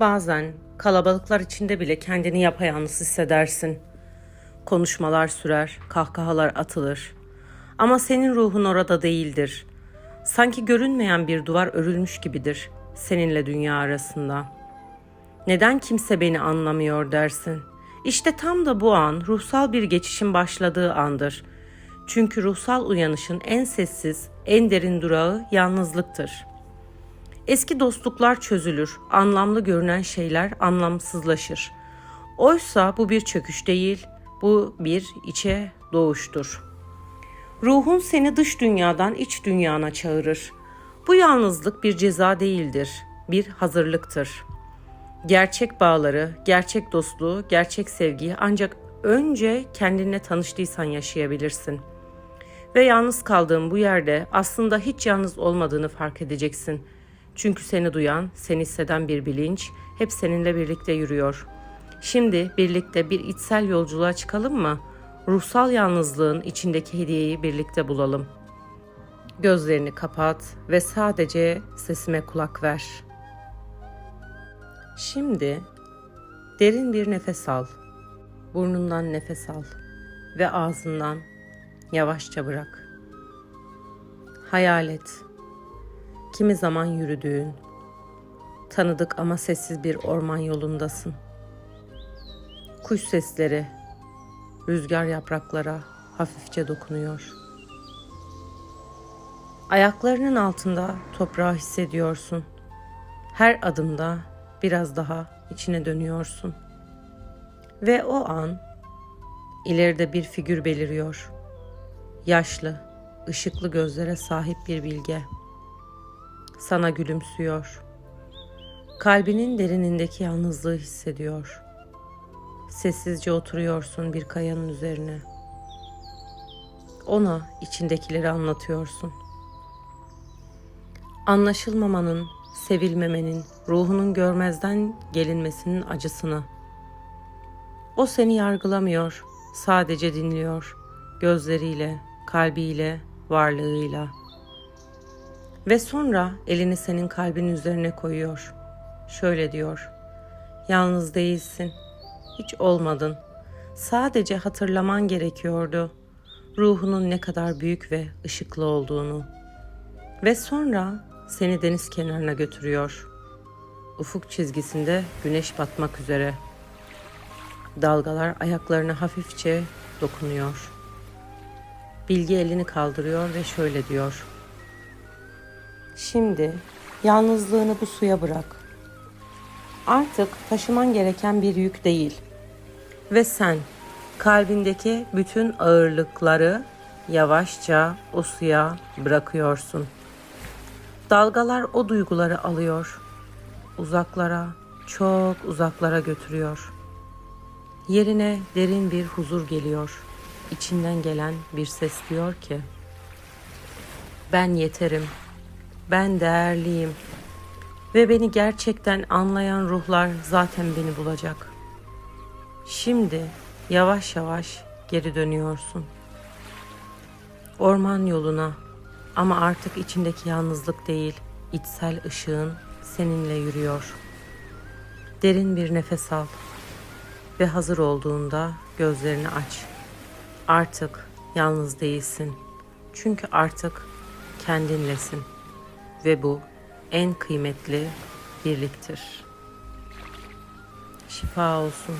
Bazen kalabalıklar içinde bile kendini yapayalnız hissedersin. Konuşmalar sürer, kahkahalar atılır. Ama senin ruhun orada değildir. Sanki görünmeyen bir duvar örülmüş gibidir seninle dünya arasında. Neden kimse beni anlamıyor dersin? İşte tam da bu an ruhsal bir geçişin başladığı andır. Çünkü ruhsal uyanışın en sessiz, en derin durağı yalnızlıktır.'' Eski dostluklar çözülür, anlamlı görünen şeyler anlamsızlaşır. Oysa bu bir çöküş değil, bu bir içe doğuştur. Ruhun seni dış dünyadan iç dünyana çağırır. Bu yalnızlık bir ceza değildir, bir hazırlıktır. Gerçek bağları, gerçek dostluğu, gerçek sevgiyi ancak önce kendinle tanıştıysan yaşayabilirsin. Ve yalnız kaldığın bu yerde aslında hiç yalnız olmadığını fark edeceksin.'' Çünkü seni duyan, seni hisseden bir bilinç hep seninle birlikte yürüyor. Şimdi birlikte bir içsel yolculuğa çıkalım mı? Ruhsal yalnızlığın içindeki hediyeyi birlikte bulalım. Gözlerini kapat ve sadece sesime kulak ver. Şimdi derin bir nefes al. Burnundan nefes al ve ağzından yavaşça bırak. Hayal et Kimi zaman yürüdüğün, tanıdık ama sessiz bir orman yolundasın. Kuş sesleri rüzgar yapraklara hafifçe dokunuyor. Ayaklarının altında toprağı hissediyorsun. Her adımda biraz daha içine dönüyorsun. Ve o an ileride bir figür beliriyor. Yaşlı, ışıklı gözlere sahip bir bilge sana gülümsüyor. Kalbinin derinindeki yalnızlığı hissediyor. Sessizce oturuyorsun bir kayanın üzerine. Ona içindekileri anlatıyorsun. Anlaşılmamanın, sevilmemenin, ruhunun görmezden gelinmesinin acısını. O seni yargılamıyor, sadece dinliyor, gözleriyle, kalbiyle, varlığıyla.'' Ve sonra elini senin kalbin üzerine koyuyor. Şöyle diyor. Yalnız değilsin. Hiç olmadın. Sadece hatırlaman gerekiyordu. Ruhunun ne kadar büyük ve ışıklı olduğunu. Ve sonra seni deniz kenarına götürüyor. Ufuk çizgisinde güneş batmak üzere. Dalgalar ayaklarına hafifçe dokunuyor. Bilgi elini kaldırıyor ve şöyle diyor. Şimdi yalnızlığını bu suya bırak. Artık taşıman gereken bir yük değil. Ve sen kalbindeki bütün ağırlıkları yavaşça o suya bırakıyorsun. Dalgalar o duyguları alıyor. Uzaklara, çok uzaklara götürüyor. Yerine derin bir huzur geliyor. İçinden gelen bir ses diyor ki: Ben yeterim.'' Ben değerliyim ve beni gerçekten anlayan ruhlar zaten beni bulacak. Şimdi yavaş yavaş geri dönüyorsun. Orman yoluna ama artık içindeki yalnızlık değil, içsel ışığın seninle yürüyor. Derin bir nefes al ve hazır olduğunda gözlerini aç. Artık yalnız değilsin. Çünkü artık kendinlesin ve bu en kıymetli birliktir. Şifa olsun.